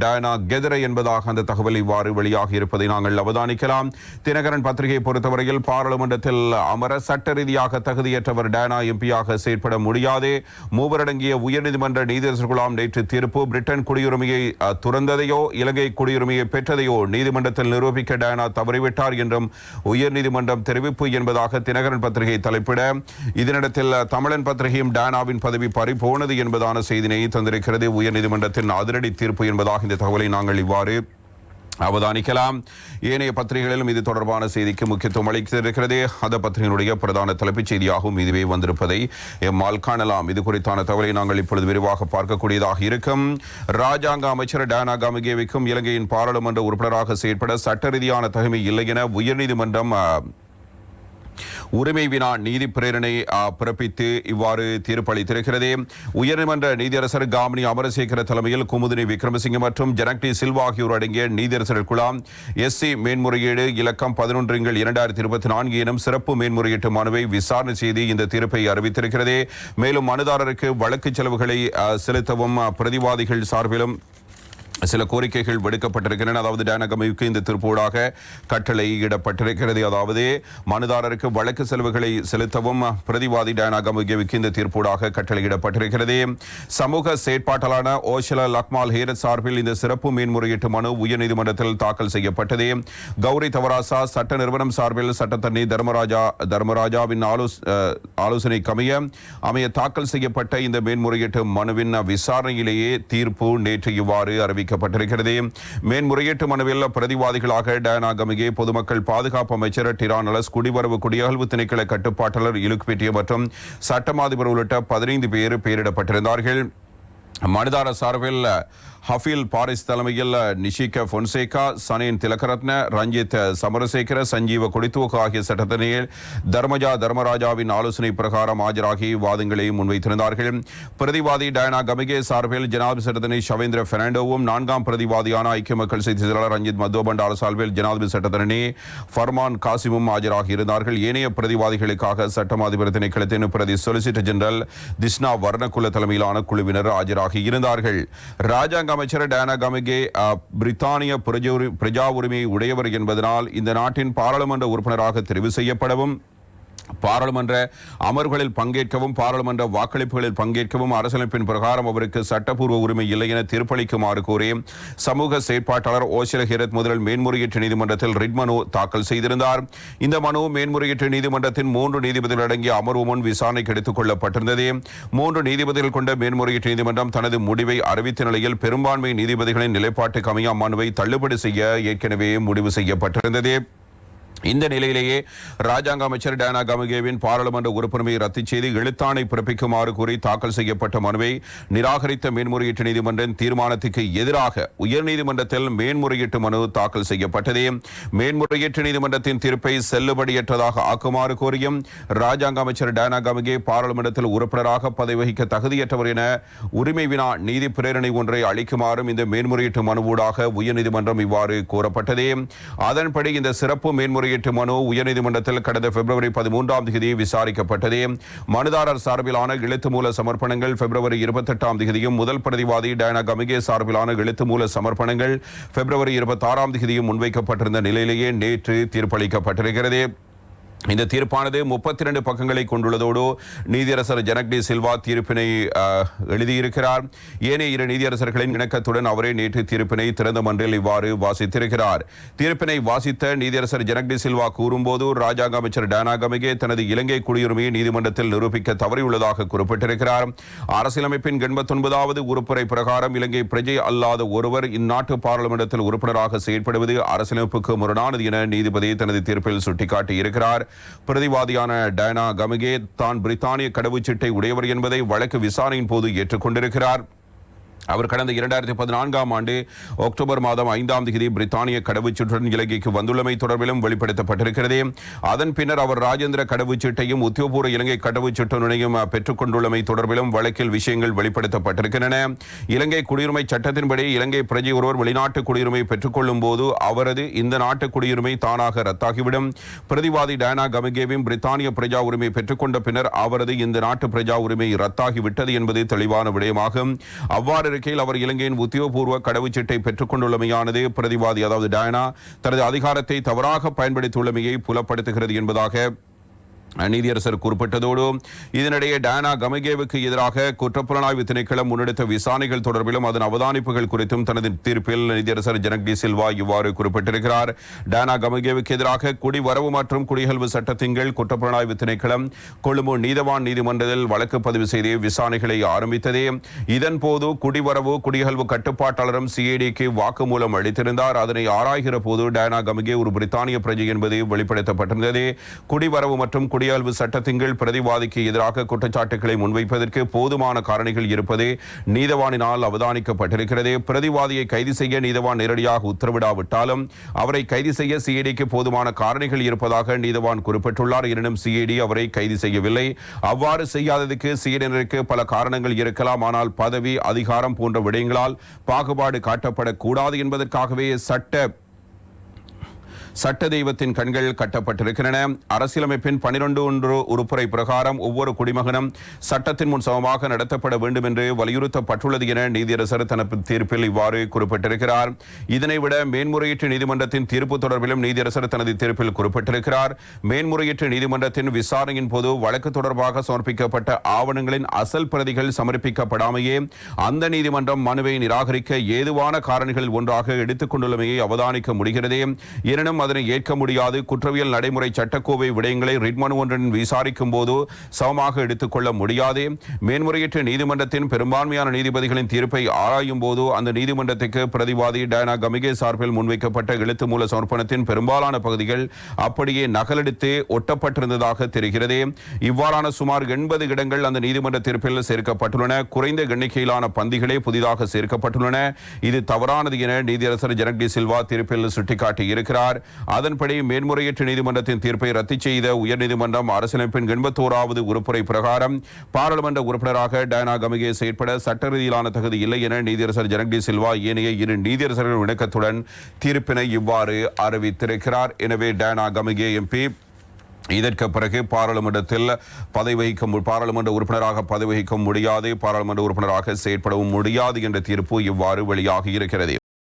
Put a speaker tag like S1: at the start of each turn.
S1: Diana கெதிரை என்பதாக அந்த தகவல் இவ்வாறு வெளியாகி இருப்பதை நாங்கள் அவதானிக்கலாம். தினகரன் பத்திரிகையை பொறுத்தவரையில் பாராளுமன்றத்தில் அமர சட்ட ரீதியாக தகுதியற்றவர் டயனா எம்பியாக செயற்பட முடியாது. மூவரடங்கிய உயர்நீதிமன்ற நீதியரசர் குழாம் நேற்று தீர்ப்பு பிரிட்டன் குடியுரிமையை துறந்ததையோ இலங்கை குடியுரிமையை பெற்றதையோ நீதிமன்றத்தில் நிரூபிக்க டயனா தவறிவிட்டார் என்றும் உயர்நீதிமன்றம் தெரிவிப்பு என்பதாக தினகரன் பத்திரிகை தலைப்பிட. இதனிடத்தில் தமிழன் பத்திரிகையும் டயனாவின் பதவி பறிபோனது என்பதான செய்தினை தந்திருக்கிறது. உயர்நீதிமன்றத்தின் அதிரடி தீர்ப்பு என்பதாக இந்த தகவலை நாங்கள் இவ்வாறு அவதானிக்கலாம். ஏனைய பத்திரிகைகளிலும் இது தொடர்பான செய்திக்கு முக்கியத்துவம் அளித்திருக்கிறது. அந்த பத்திரிகையினுடைய பிரதான தலைப்புச் செய்தியாகவும் இதுவே வந்திருப்பதை எம்மால் காணலாம். இது குறித்தான தகவலை நாங்கள் இப்பொழுது விரிவாக பார்க்கக்கூடியதாக இருக்கும். ராஜாங்க அமைச்சர் டானா காமிகேவிக்கும் இலங்கையின் பாராளுமன்ற உறுப்பினராக செயற்பட சட்ட ரீதியான தகுமை இல்லை என உயர்நீதிமன்றம் உரிமை வினா நீதி பிரேரணை பிறப்பித்து இவ்வாறு தீர்ப்பளித்திருக்கிறது உயர்நீதிமன்ற நீதியரசர் காமினி அமரசேகர தலைமையில் குமுதினி விக்ரமசிங்க மற்றும் ஜனக்டி சில்வா ஆகியோர் அடங்கிய நீதியரசர்கள் குழாம் எஸ்சி மேன்முறையீடு இலக்கம் பதினொன்று இரண்டாயிரத்தி இருபத்தி நான்கு எனும் சிறப்பு மேன்முறையீட்டு மனுவை விசாரணை செய்து இந்த தீர்ப்பை அறிவித்திருக்கிறது. மேலும் மனுதாரருக்கு வழக்கு செலவுகளை செலுத்தவும் பிரதிவாதிகள் சார்பிலும் சில கோரிக்கைகள் விடுக்கப்பட்டிருக்கின்றன. அதாவது டேனகமிக்கு இந்த திருப்பூடாக கட்டளை இடப்பட்டிருக்கிறது. அதாவது மனுதாரருக்கு வழக்கு செலவுகளை செலுத்தவும் பிரதிவாதி டேனகமிக்கு இந்த தீர்ப்பூடாக கட்டளையிடப்பட்டிருக்கிறது சமூக செயற்பாட்டாளரான ஓஷல லக்மால் ஹேரத் சார்பில் இந்த சிறப்பு மேன்முறையீட்டு மனு உயர்நீதிமன்றத்தில் தாக்கல் செய்யப்பட்டது. கௌரி தவராசா சட்ட நிறுவனம் சார்பில் சட்டத்தண்ணி தர்மராஜா தர்மராஜாவின் ஆலோசனை கமைய அமைய தாக்கல் செய்யப்பட்ட இந்த மேன்முறையீட்டு மனுவின் விசாரணையிலேயே தீர்ப்பு நேற்று இவ்வாறு அறிவிக்கப்பட்டிருக்கிறது மேன்முறையீட்டு மனுவில் பிரதிவாதிகளாக டயனா கமிகே பொதுமக்கள் பாதுகாப்பு அமைச்சர் டிரானலஸ் குடிவரவு குடியகழ்வு திணைக்கள கட்டுப்பாட்டாளர் இலுக்பெட்டிய மற்றும் சட்டமாதிபர் உள்ளிட்ட பதினைந்து பேர் பெயரிடப்பட்டிருந்தார்கள் மனிதார சார்பில் ஹஃபீல் பாரிஸ் தலைமையில் நிஷிக பொன்சேகா சனீன் திலகரத்ன ரஞ்சித் சமரசேகர சஞ்சீவ கொடித்துவக்கு ஆகிய சட்டத்தனையில் தர்மஜா தர்மராஜாவின் ஆலோசனை பிரகாரம் ஆஜராகி வாதங்களை முன்வைத்திருந்தார்கள். பிரதிவாதி டயனா கமிகே சார்பில் ஜனாதிபதி சட்டத்தினை ஷவேந்திர பெர்னாண்டோவும் நான்காம் பிரதிவாதியான ஐக்கிய மக்கள் செய்தி செயலாளர் ரஞ்சித் மத்தோபண்டால சார்பில் ஜனாதிபதி சட்டத்தினே ஃபர்மான் காசிமும் ஆஜராகி இருந்தார்கள். ஏனைய பிரதிவாதிகளுக்காக சட்டம் அதிபர் திணைக்களத்தின் பிரதி சொலிசிட்டர் ஜெனரல் திஸ்னா வர்ணகுல தலைமையிலான குழுவினர் ஆஜராக இருந்தார்கள். ராஜாங்க அமைச்சர் டேனா கமிகே பிரித்தானிய பிரஜா பிரஜா உரிமையை உடையவர் என்பதனால் இந்த நாட்டின் பாராளுமன்ற உறுப்பினராக தெரிவு செய்யப்படவும் பாராளுமன்ற அமர்வுகளில் பங்கேற்கவும் பாராளுமன்ற வாக்களிப்புகளில் பங்கேற்கவும் அரசியலமைப்பின் பிரகாரம் அவருக்கு சட்டப்பூர்வ உரிமை இல்லை என தீர்ப்பளிக்குமாறு கோரி சமூக செயற்பாட்டாளர் ஓசில ஹிரத் முதலில் மேன்முறையீட்டு நீதிமன்றத்தில் ரிட் மனு தாக்கல் செய்திருந்தார். இந்த மனு மேன்முறையீட்டு நீதிமன்றத்தின் மூன்று நீதிபதிகள் அடங்கிய அமர்வு முன் விசாரணைக்கு எடுத்துக் கொள்ளப்பட்டிருந்தது. மூன்று நீதிபதிகள் கொண்ட மேன்முறையீட்டு நீதிமன்றம் தனது முடிவை அறிவித்த நிலையில் பெரும்பான்மை நீதிபதிகளின் நிலைப்பாட்டுக்கு அமைய அம்மனுவை தள்ளுபடி செய்ய ஏற்கனவே முடிவு செய்யப்பட்டிருந்தது. இந்த நிலையிலேயே ராஜாங்க அமைச்சர் டேனா கமுகேவின் பாராளுமன்ற உறுப்பினரை ரத்து செய்து எழுத்தாணை பிறப்பிக்குமாறு கூறி தாக்கல் செய்யப்பட்ட மனுவை நிராகரித்த மேன்முறையீட்டு நீதிமன்றின் தீர்மானத்துக்கு எதிராக உயர்நீதிமன்றத்தில் மேன்முறையீட்டு மனு தாக்கல் செய்யப்பட்டது. மேன்முறையீட்டு நீதிமன்றத்தின் தீர்ப்பை செல்லுபடியற்றதாக ஆக்குமாறு கோரியும் ராஜாங்க அமைச்சர் டேனா கமுகே பாராளுமன்றத்தில் உறுப்பினராக பதவி வகிக்க தகுதியற்றவர் என உரிமை வினா நீதி பிரேரணை ஒன்றை அளிக்குமாறும் இந்த மேன்முறையீட்டு மனுவூடாக உயர்நீதிமன்றம் இவ்வாறு கோரப்பட்டது அதன்படி இந்த சிறப்பு மேன்முறை முறையீட்டு மனு உயர்நீதிமன்றத்தில் கடந்த பிப்ரவரி பதிமூன்றாம் தேதி விசாரிக்கப்பட்டது. மனுதாரர் சார்பிலான எழுத்து மூல சமர்ப்பணங்கள் பிப்ரவரி இருபத்தெட்டாம் தேதியும் முதல் பிரதிவாதி டயனா கமிகே சார்பிலான எழுத்து மூல சமர்ப்பணங்கள் பிப்ரவரி இருபத்தாறாம் தேதியும் முன்வைக்கப்பட்டிருந்த நிலையிலேயே நேற்று தீர்ப்பளிக்கப்பட்டிருக்கிறது. இந்த தீர்ப்பானது முப்பத்தி ரெண்டு பக்கங்களை கொண்டுள்ளதோடு நீதியரசர் ஜனக்டி சில்வா தீர்ப்பினை எழுதியிருக்கிறார். ஏனைய இரு நீதியரசர்களின் இணக்கத்துடன் அவரே நேற்று தீர்ப்பினை திறந்த மன்றில் இவ்வாறு வாசித்திருக்கிறார். தீர்ப்பினை வாசித்த நீதியரசர் ஜனக்டி சில்வா கூறும்போது ராஜாங்க அமைச்சர் டானா கமிகே தனது இலங்கை குடியுரிமையை நீதிமன்றத்தில் நிரூபிக்க தவறியுள்ளதாக குறிப்பிட்டிருக்கிறார். அரசியலமைப்பின் எண்பத்தொன்பதாவது உறுப்புரை பிரகாரம் இலங்கை பிரஜை அல்லாத ஒருவர் இந்நாட்டு பாராளுமன்றத்தில் உறுப்பினராக செயற்படுவது அரசியலமைப்புக்கு முரணானது என நீதிபதி தனது தீர்ப்பில் சுட்டிக்காட்டியிருக்கிறார். பிரதிவாதியான டயனா கமிகே தான் பிரித்தானிய கடவுச்சீட்டை உடையவர் என்பதை வழக்கு விசாரணையின் போது ஏற்றுக்கொண்டிருக்கிறார். அவர் கடந்த இரண்டாயிரத்தி பதினான்காம் ஆண்டு அக்டோபர் மாதம் ஐந்தாம் தேதி பிரித்தானிய கடவுச்சீட்டுடன் இலங்கைக்கு வந்துள்ளமை தொடர்பிலும் வெளிப்படுத்தப்பட்டிருக்கிறது. அதன் பின்னர் அவர் ராஜேந்திர கடவுச்சீட்டையும் உத்தியோகபூர்வ இலங்கை கடவுச்சீட்டுடனையும் பெற்றுக்கொண்டுள்ளமை தொடர்பிலும் வழக்கில் விஷயங்கள் வெளிப்படுத்தப்பட்டிருக்கின்றன. இலங்கை குடியுரிமை சட்டத்தின்படி இலங்கை பிரஜை ஒருவர் வெளிநாட்டு குடியுரிமை பெற்றுக்கொள்ளும் போது அவரது இந்த நாட்டு குடியுரிமை தானாக ரத்தாகிவிடும். பிரதிவாதி டயனா கமிகேவும் பிரித்தானிய பிரஜா உரிமை பெற்றுக்கொண்ட பின்னர் அவரது இந்த நாட்டு பிரஜா உரிமை ரத்தாகிவிட்டது என்பது தெளிவான விடயமாகும். அவ்வாறு அறிக்கையில் அவர் இலங்கையின் உத்தியோகபூர்வ கடவுச்சீட்டை பெற்றுக் கொண்டுள்ளமையானது பிரதிவாதி அதாவது டயனா தனது அதிகாரத்தை தவறாக பயன்படுத்தியுள்ளமையை புலப்படுத்துகிறது என்பதாக நீதியரசர் குறிப்பிட்டதோடு இதனிடையே டானா கமகேவுக்கு எதிராக குற்றப்புலனாய்வு திணைக்களம் முன்னெடுத்த விசாரணைகள் தொடர்பிலும் அதன் அவதானிப்புகள் குறித்தும் தனது தீர்ப்பில் நீதியரசர் ஜனக்டி சில்வா இவ்வாறு குறிப்பிட்டிருக்கிறார். டானா கமகேவுக்கு எதிராக குடிவரவு மற்றும் குடிகல்வு சட்டத்தின் கீழ் குற்றப்புலனாய்வு திணைக்களம் கொழும்பு நீதவான் நீதிமன்றத்தில் வழக்கு பதிவு செய்து விசாரணைகளை ஆரம்பித்ததே. இதன்போது குடிவரவு குடிகல்வு கட்டுப்பாட்டாளரும் சிஐடிக்கு வாக்குமூலம் அளித்திருந்தார். அதனை ஆராய்கிற போது டானா கமகே ஒரு பிரித்தானிய பிரஜை என்பது வெளிப்படுத்தப்பட்டிருந்தது. குடிவரவு மற்றும் குடியாழ்வு சட்டத்தின் கீழ் பிரதிவாதிக்கு எதிராக குற்றச்சாட்டுகளை முன்வைப்பதற்கு போதுமான காரணிகள் இருப்பது நீதவானினால் அவதானிக்கப்பட்டிருக்கிறது. பிரதிவாதியை கைது செய்ய நீதவான் நேரடியாக உத்தரவிடாவிட்டாலும் அவரை கைது செய்ய சிஐடிக்கு போதுமான காரணிகள் இருப்பதாக நீதவான் குறிப்பிட்டுள்ளார். எனினும் சிஐடி அவரை கைது செய்யவில்லை. அவ்வாறு செய்யாததுக்கு சிஐடியினருக்கு பல காரணங்கள் இருக்கலாம். ஆனால் பதவி அதிகாரம் போன்ற விடயங்களால் பாகுபாடு காட்டப்படக்கூடாது என்பதற்காகவே சட்ட சட்ட தெய்வத்தின் கண்கள் கட்டப்பட்டிருக்கின்றன. அரசியலமைப்பின் பனிரெண்டு ஒன்று உறுப்புரை பிரகாரம் ஒவ்வொரு குடிமகனும் சட்டத்தின் முன் சமமாக நடத்தப்பட வேண்டும் என்று வலியுறுத்தப்பட்டுள்ளது என நீதியரசர் தனது தீர்ப்பில் இவ்வாறு குறிப்பிட்டிருக்கிறார். இதனைவிட மேன்முறையீட்டு நீதிமன்றத்தின் தீர்ப்பு தொடர்பிலும் நீதியரசர் தனது தீர்ப்பில் குறிப்பிட்டிருக்கிறார். மேன்முறையீட்டு நீதிமன்றத்தின் விசாரணையின் போது வழக்கு தொடர்பாக சமர்ப்பிக்கப்பட்ட ஆவணங்களின் அசல் பிரதிகள் சமர்ப்பிக்கப்படாமையே அந்த நீதிமன்றம் மனுவை நிராகரிக்க ஏதுவான காரணிகள் ஒன்றாக எடுத்துக் கொண்டுள்ளமையை அவதானிக்க முடிகிறது. எனினும் அதனை ஏற்க முடியாது. குற்றவியல் நடைமுறை சட்டக்கோவை விடயங்களை ரிட் மனு ஒன்றின் விசாரிக்கும் போது சமமாக எடுத்துக்கொள்ள முடியாது. மேன்முறையீட்டு நீதிமன்றத்தின் பெரும்பான்மையான நீதிபதிகளின் தீர்ப்பை ஆராயும் போது அந்த நீதிமன்றத்துக்கு பிரதிவாதி டயனா கமிகே சார்பில் முன்வைக்கப்பட்ட எழுத்து மூல சமர்ப்பணத்தின் பெரும்பாலான பகுதிகள் அப்படியே நகலெடுத்து ஒட்டப்பட்டிருந்ததாக தெரிகிறது. இவ்வாறான சுமார் எண்பது இடங்கள் அந்த நீதிமன்ற தீர்ப்பில் சேர்க்கப்பட்டுள்ளன. குறைந்த எண்ணிக்கையிலான பந்திகளே புதிதாக சேர்க்கப்பட்டுள்ளன. இது தவறானது என நீதியரசர் ஜனக் டி சில்வா தீர்ப்பில் சுட்டிக்காட்டி இருக்கிறார் அதன்படி மேன்முறையீட்டு நீதிமன்றத்தின் தீர்ப்பை ரத்து செய்த உயர்நீதிமன்றம் அரசியலமைப்பின் எண்பத்தோராவது உறுப்புரை பிரகாரம் பாராளுமன்ற உறுப்பினராக டயனா கமிகே செயற்பட சட்ட ரீதியிலான தகுதி இல்லை என நீதியரசர் ஜனக் சில்வா ஏனைய இரு நீதியரசர்கள் இணக்கத்துடன் தீர்ப்பினை இவ்வாறு அறிவித்திருக்கிறார். எனவே டயனா கமிகே எம்பி இதற்கு பிறகு பாராளுமன்றத்தில் பதவி வகிக்க பாராளுமன்ற உறுப்பினராக பதவி வகிக்க முடியாது. பாராளுமன்ற உறுப்பினராக செயற்படவும் முடியாது என்ற தீர்ப்பு இவ்வாறு வெளியாகி இருக்கிறது